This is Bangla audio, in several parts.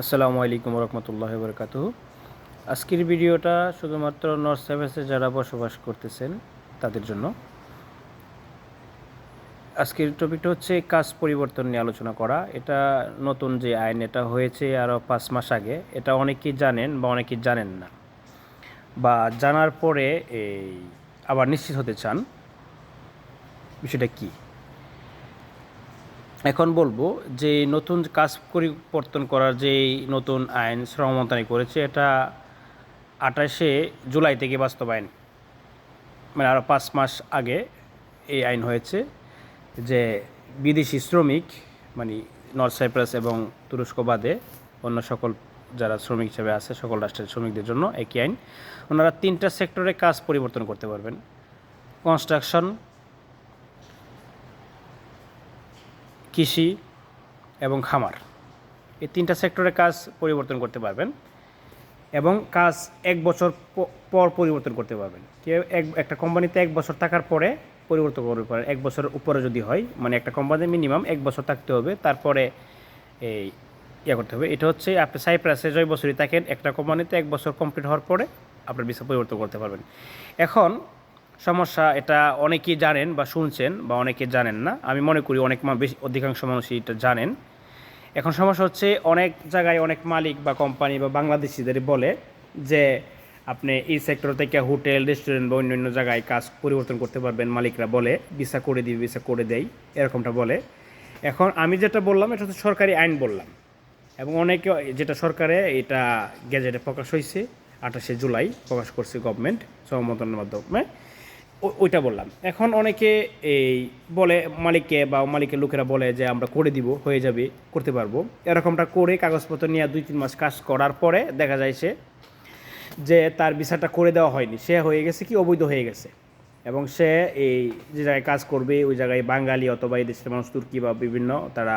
আসসালামু আলাইকুম রহমতুল্লাহ বরকাত আজকের ভিডিওটা শুধুমাত্র নর্থ সার্ভিসে যারা বসবাস করতেছেন, তাদের জন্য। আজকের টপিকটা হচ্ছে কাজ পরিবর্তন নিয়ে আলোচনা করা। এটা নতুন যে আইন এটা হয়েছে আরও পাঁচ মাস আগে। এটা অনেকেই জানেন বা অনেকেই জানেন না। বা জানার পরে এই আবার নিশ্চিত হতে চান। বিষয়টা কী? এখন বলব যে নতুন কাজ পরিবর্তন করার যে নতুন আইন শ্রম মন্ত্রণালয় করেছে, এটা আঠাশে জুলাই থেকে বাস্তবায়ন। মানে আরও পাঁচ মাস আগে এই আইন হয়েছে যে বিদেশি শ্রমিক মানে নর্থ সাইপ্রাস এবং তুরস্ক বাদে অন্য সকল যারা শ্রমিক হিসেবে আছে, সকল রাষ্ট্রের শ্রমিকদের জন্য একই আইন, ওনারা তিনটা সেক্টরে কাজ পরিবর্তন করতে পারবেন। কনস্ট্রাকশন কৃষি এবং খামার। এই তিনটা সেক্টরে কাজ পরিবর্তন করতে পারবেন এবং কাজ এক বছর পর পরিবর্তন করতে পারবেন। কেউ এক, একটা কোম্পানিতে এক বছর থাকার পরে পরিবর্তন করতে পারেন এক বছরের উপরে যদি হয় মানে একটা কোম্পানিতে মিনিমাম এক বছর থাকতে হবে, তারপরে এই ইয়ে করতে হবে। এটা হচ্ছে আপনি সাইপ্রাসে জয় বছরই থাকেন, একটা কোম্পানিতে এক বছর কমপ্লিট হওয়ার পরে আপনার ভিসা পরিবর্তন করতে পারবেন। এখন সমস্যা এটা অনেকেই জানেন বা শুনছেন বা অনেকে জানেন না। আমি মনে করি অনেক বেশি অধিকাংশ মানুষই এটা জানেন। এখন সমস্যা হচ্ছে অনেক জায়গায় অনেক মালিক বা কোম্পানি বা বাংলাদেশিদের বলে যে আপনি এই সেক্টর থেকে হোটেল রেস্টুরেন্ট বা অন্যান্য জায়গায় কাজ পরিবর্তন করতে পারবেন মালিকরা বলে ভিসা করে দিবে ভিসা করে দেয় এরকমটা বলে। এখন আমি যেটা বললাম, এটা হচ্ছে সরকারি আইন বললাম। এবং অনেকে যেটা সরকারে, এটা গেজেটে প্রকাশ হয়েছে আঠাশে জুলাই প্রকাশ করছে গভর্নমেন্ট সমমতনের মাধ্যমে। ওইটা বললাম। এখন অনেকে এই বলে, মালিককে বা মালিকের লোকেরা বলে যে, আমরা করে দিব, হয়ে যাবে, করতে পারব। এরকমটা করে কাগজপত্র নিয়ে দুই তিন মাস কাজ করার পরে দেখা যায় সে, যে তার ভিসাটা করে দেওয়া হয়নি। সে হয়ে গেছে কি? অবৈধ হয়ে গেছে। এবং সে এই যে জায়গায় কাজ করবে, ওই জায়গায় বাঙালি অথবা এই দেশের মানুষ, তুর্কি বা বিভিন্ন, তারা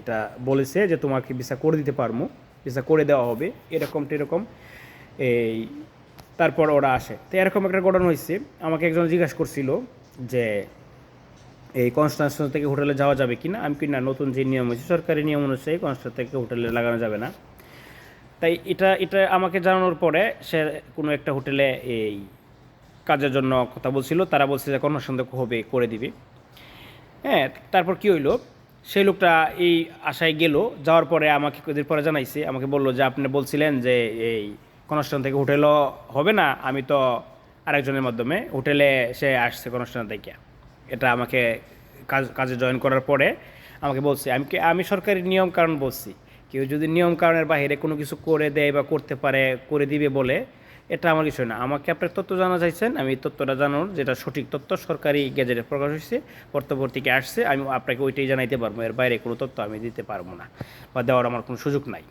এটা বলেছে যে, তোমাকে ভিসা করে দিতে পারব ভিসা করে দেওয়া হবে। এরকম এরকম এই তারপর ওরা আসে। তো এরকম একটা ঘটনা হয়েছে। আমাকে একজন জিজ্ঞাসা করছিল যে, এই কনস্ট্রাকশন থেকে হোটেলে যাওয়া যাবে কি না? আমি কি না, নতুন যে নিয়ম হয়েছে, সরকারি নিয়ম অনুযায়ী কনস্ট্রাকশন থেকে হোটেলে লাগানো যাবে না। তাই এটা এটা আমাকে জানানোর পরে সে কোনো একটা হোটেলে এই কাজের জন্য কথা বলছিল। তারা বলছে যে থেকে হবে, করে দিবে। হ্যাঁ তারপর কি হইল? সেই লোকটা এই আশায় গেল। যাওয়ার পরে আমাকে কদিন পরে জানাইছে। আমাকে বলল যে, আপনি বলছিলেন যে, এই কনস্ট্রাকশন থেকে হোটেলও হবে না, আমি তো আরেকজনের মাধ্যমে হোটেলে সে আসছে কনস্ট্রাকশন থেকে। এটা আমাকে কাজ, কাজে জয়েন করার পরে আমাকে বলছে, আমি আমি সরকারি নিয়ম কারণ বলছি, কেউ যদি নিয়ম কারণের বাইরে কোনো কিছু করে দেয় বা করতে পারে, করে দিবে বলে, এটা আমার বিষয় না। আমাকে আপনার তথ্য জানা চাইছেন, আমি তথ্যটা জানানোর যেটা সঠিক তথ্য সরকারি গেজেটে প্রকাশ হয়েছে পরবর্তীকে আসছে, আমি আপনাকে ওইটাই জানাইতে পারব, এর বাইরে কোনো তথ্য আমি দিতে পারব না বা দেওয়ার আমার কোনো সুযোগ নাই।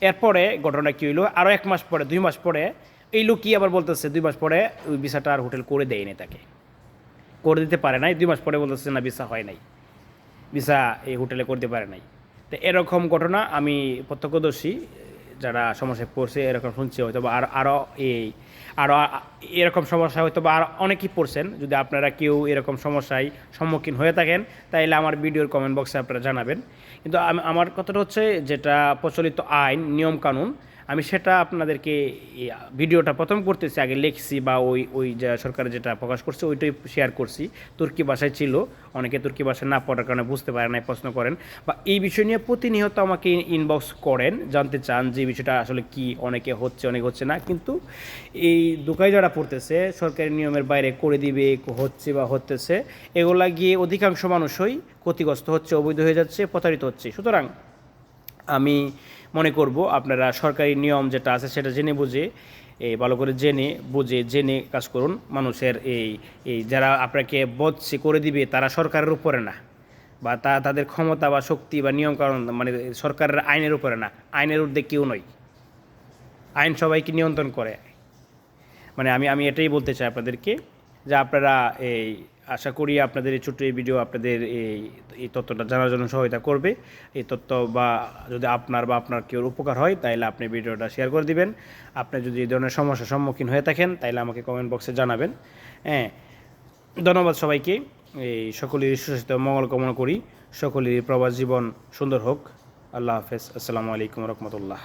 এরপরে ঘটনা কী হইল? আরও এক মাস পরে, দুই মাস পরে, এই লোক কী আবার বলতেছে, দুই মাস পরে ওই ভিসাটা আর হোটেল করে দেয়নি তাকে। করে দিতে পারে নাই, দুই মাস পরে বলতেছে না, ভিসা হয় নাই। ভিসা এই হোটেলে করতে পারে নাই। তো এরকম ঘটনা আমি প্রত্যক্ষদর্শী যারা সমস্যায় পড়ছে, এরকম শুনছে হয়তো বা আর আরও এই আরও এরকম সমস্যা হয়তো বা আর অনেকেই পড়ছেন। যদি আপনারা কেউ এরকম সমস্যায় সম্মুখীন হয়ে থাকেন তাহলে আমার ভিডিওর কমেন্ট বক্সে আপনারা জানাবেন। কিন্তু আমার কথাটা হচ্ছে যেটা প্রচলিত আইন নিয়ম কানুন আমি সেটা আপনাদেরকে ভিডিওটা প্রথম করতেছি, আগে লিখছি বা ওই ওই যে সরকার যেটা প্রকাশ করছে ওইটাই শেয়ার করছি। তুর্কি ভাষায় ছিল, অনেকে তুর্কি ভাষা না পড়ার কারণে বুঝতে পারে না প্রশ্ন করেন। বা এই বিষয় নিয়ে প্রতিনিয়ত আমাকে ইনবক্স করেন, জানতে চান যে বিষয়টা আসলে কি, অনেকে হচ্ছে অনেকে হচ্ছে না। কিন্তু এই দোকায় যারা পড়তেছে, সরকারি নিয়মের বাইরে করে দিবে, হচ্ছে বা হতেছে, এগুলা গিয়ে অধিকাংশ মানুষই ক্ষতিগ্রস্ত হচ্ছে, অবৈধ হয়ে যাচ্ছে, প্রতারিত হচ্ছে। সুতরাং আমি মনে করব, আপনারা সরকারি নিয়ম যেটা আছে সেটা জেনে বুঝে এই ভালো করে জেনে বুঝে, জেনে কাজ করুন। মানুষের এই এই যারা আপনাকে বদছে করে দিবে, তারা সরকারের উপরে না। বা তা, তাদের ক্ষমতা বা শক্তি বা নিয়ম কারণ মানে সরকারের আইনের উপরে না। আইনের ঊর্ধ্বে কেউ নয় আইন সবাইকে নিয়ন্ত্রণ করে। মানে আমি আমি এটাই বলতে চাই আপনাদেরকে, যে আপনারা এই আশা করি আপনাদের এই ছোট্ট এই ভিডিও আপনাদের এই এই তথ্যটা জানার জন্য সহায়তা করবে। এই তথ্য বা যদি আপনার বা আপনার কেউ উপকার হয় তাহলে আপনি ভিডিওটা শেয়ার করে দিবেন। আপনি যদি এই ধরনের সমস্যার সম্মুখীন হয়ে থাকেন তাহলে আমাকে কমেন্ট বক্সে জানাবেন। হ্যাঁ ধন্যবাদ সবাইকে। এই সকলেরই সুস্বাস্থ্য, মঙ্গল কামনা করি। সকলেরই প্রবাস জীবন সুন্দর হোক। আল্লাহ হাফেজ। আসসালামু আলাইকুম রহমতুল্লাহ।